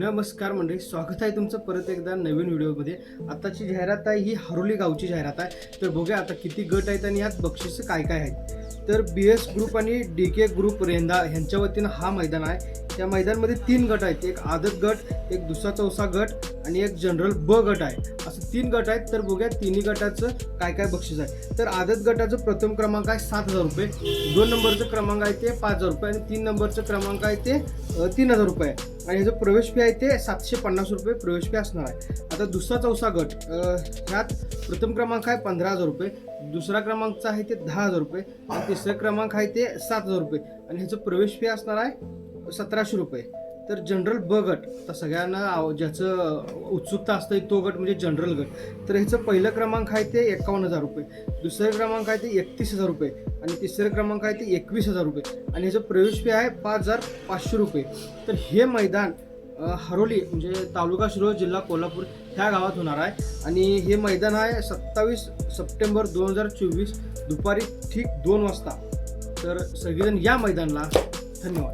नमस्कार मंडळी स्वागत आहे तुमचं परत एकदा नवीन व्हिडिओमध्ये. आताची जाहिरात आहे ही हरोली गावची जाहिरात आहे. तर बघूया आता किती गट आहेत आणि यात बक्षीस काय काय आहेत. तर बी एस ग्रुप आणि डी के ग्रुप रेंदा ह्यांच्या वतीनं हा मैदान आहे. त्या मैदानमध्ये तीन गट आहेत. एक आदत गट एक दुसरा चौसा गट आणि एक जनरल ब गट आहे. असं तीन गट आहेत. तर बघूया तिन्ही गटाचं काय काय बक्षीस आहे. तर आदत गटाचं प्रथम क्रमांक आहे सात हजार रुपये. दोन नंबरचं क्रमांक आहे ते पाच हजार रुपये आणि तीन नंबरचं क्रमांक आहे ते तीन हजार रुपये. आहे. आणि ह्याचं प्रवेश फी आहे ते सातशे पन्नास रुपये प्रवेश फी असणार आहे. आता दुसरा चौसा गट ह्यात प्रथम क्रमांक आहे पंधरा हजार रुपये. दुसरा क्रमांकचा आहे ते दहा हजार रुपये. आणि तिसरा क्रमांक आहे ते सात हजार रुपये. आणि ह्याचं प्रवेश फी असणार आहे सतराशे रुपये. तर जनरल ब गट तर सगळ्यांना ज्याचं उत्सुकता असते तो गट म्हणजे जनरल गट. तर ह्याचं पहिलं क्रमांक आहे ते एकावन्न हजार रुपये. दुसरं क्रमांक आहे ते एकतीस हजार रुपये. आणि तिसरं क्रमांक आहे ते एकवीस हजार रुपये. आणि ह्याचं प्रवेश फी आहे पाच हजार पाचशे रुपये. तर हे मैदान हरोली म्हणजे तालुका शिरोळ जिल्हा कोल्हापूर ह्या गावात होणार आहे. आणि हे मैदान आहे सत्तावीस सप्टेंबर दोन हजार चोवीस दुपारी ठीक दोन वाजता. तर सगळेजण या मैदानाला धन्यवाद.